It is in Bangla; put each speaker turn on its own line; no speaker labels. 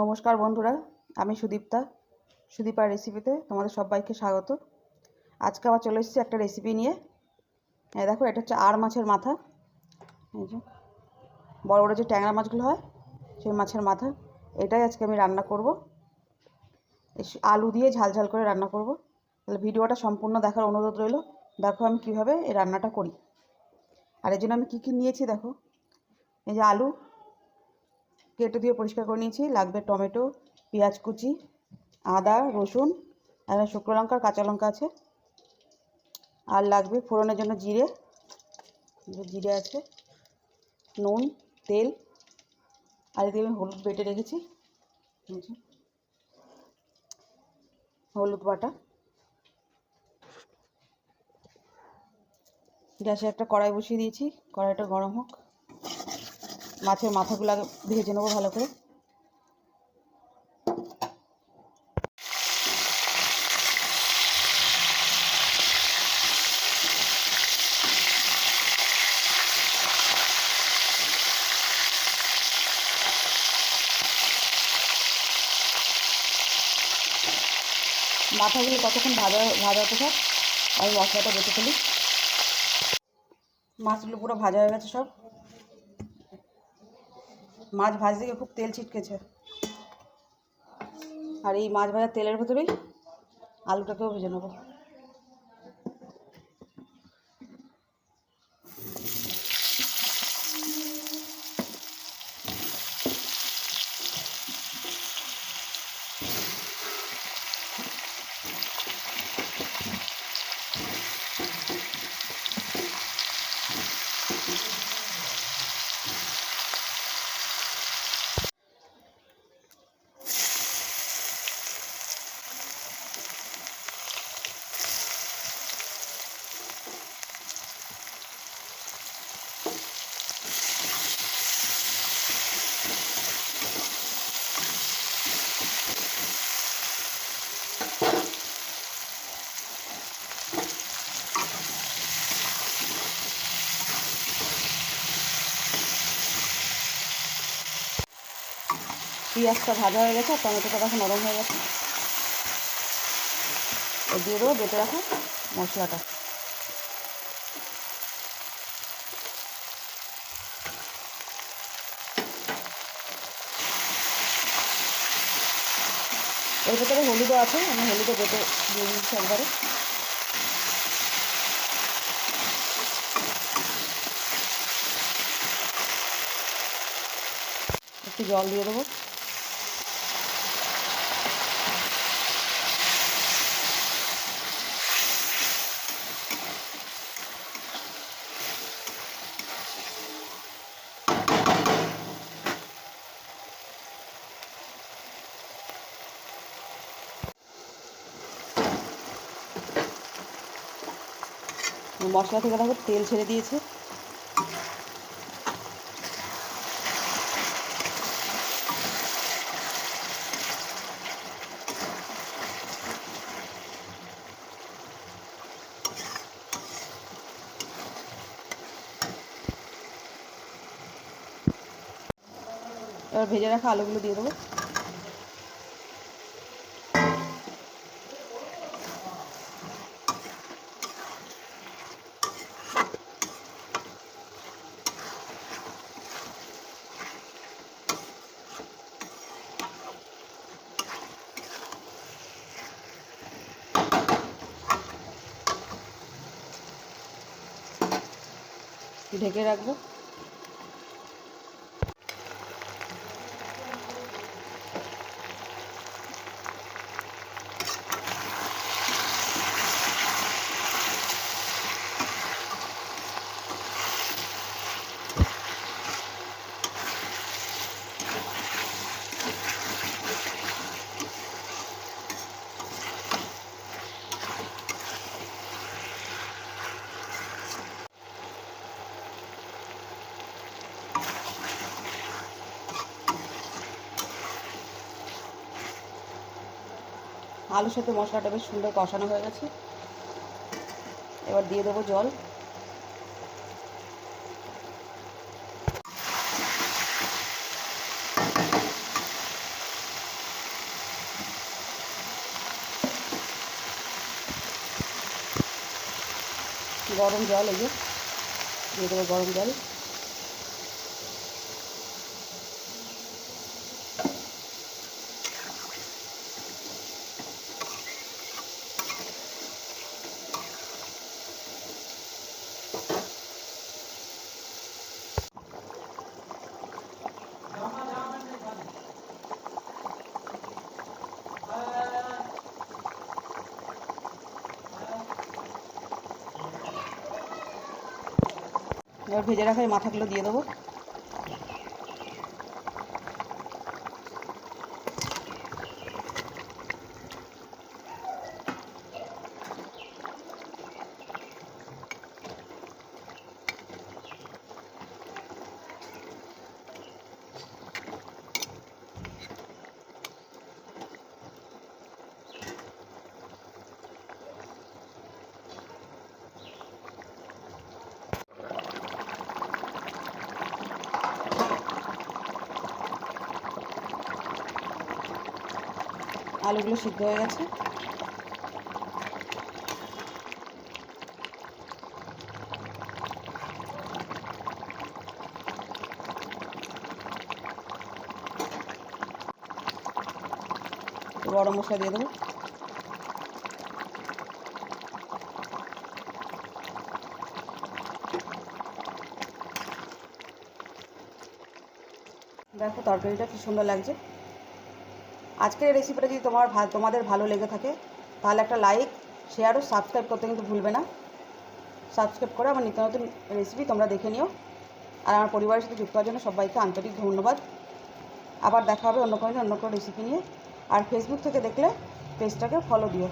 নমস্কার বন্ধুরা, আমি সুদীপ্তা সুদীপার রেসিপিতে তোমাদের সবাইকে স্বাগত। আজকে আবার চলে এসেছি একটা রেসিপি নিয়ে। দেখো, এটা হচ্ছে আর মাছের মাথা। এই যে, বড় বড় যে ট্যাংরা মাছগুলো হয়, সেই মাছের মাথা। এটাই আজকে আমি রান্না করব। আলু দিয়ে ঝাল ঝাল করে রান্না করব। তাহলে ভিডিওটা সম্পূর্ণ দেখার অনুরোধ রইল। দেখো আমি কীভাবে এই রান্নাটা করি। আর এর জন্য আমি কী কী নিয়েছি দেখো। এই যে আলু কেটে দিয়ে পরিষ্কার করে নিয়েছি। লাগবে টমেটো, পেঁয়াজ কুচি, আদা, রসুন, আর শুকনো লঙ্কা, কাঁচা লঙ্কা আছে। আর লাগবে ফোড়নের জন্য জিরে জিরে আছে, নুন, তেল, আর এদিকে আমি হলুদ বেটে রেখেছি। হলুদ বাটা। গ্যাসে একটা কড়াই বসিয়ে দিয়েছি, কড়াইটা গরম হোক। মাছের মাথাগুলো ভেজে নেব ভালো করে। মাথাগুলো কতক্ষণ ভাজা ভাজা হতে থাক, আমি মশলাটা বেটে ফেলি। মাছগুলো পুরো ভাজা হয়ে গেছে সব। মাছ ভাজ গিয়ে খুব তেল ছিটকেছে। আর এই মাছ ভাজার তেলের ভেতরেই আলুটাকেও ভেজে নেব। পেঁয়াজটা ভাজা হয়ে গেছে, টমেটোটা দেখো নরম হয়ে গেছে। দিয়ে দেবো, বেটে রাখো মশলাটা। এর ভেতরে হলুদও আছে, আমি হলুদও বেটে দিয়ে দিচ্ছি একবারে। একটু জল দিয়ে দেবো। মশলা থেকে দেখো তেল ছেড়ে দিয়েছে। এবার ভেজে রাখা আলুগুলো দিয়ে দেবো। ঢেকে রাখব। আলুর সাথে মশলাটা বেশ সুন্দর কষানো হয়ে গেছে। এবার দিয়ে দেবো জল। গরম জল, এই যে। দিয়ে দেবো গরম জল। এবার ভেজে রাখা এই মাথাগুলো দিয়ে দেবো। আলুগুলো সিদ্ধ হয়ে গেছে। গরম মশলা দিয়ে দেবো। দেখো তরকারিটা কি সুন্দর লাগছে। আজকের এই রেসিপিটা যদি তোমার তোমাদের ভালো লেগে থাকে, তাহলে একটা লাইক শেয়ার ও সাবস্ক্রাইব করতে কিন্তু ভুলবে না। সাবস্ক্রাইব করে আমার নিত্য নতুন রেসিপি তোমরা দেখে নিও। আর আমার পরিবারের সাথে যুক্ত হওয়ার জন্য সবাইকে আন্তরিক ধন্যবাদ। আবার দেখা হবে অন্য কোনো অন্য কোনো রেসিপি নিয়ে। আর ফেসবুক থেকে দেখলে পেজটাকে ফলো দিও।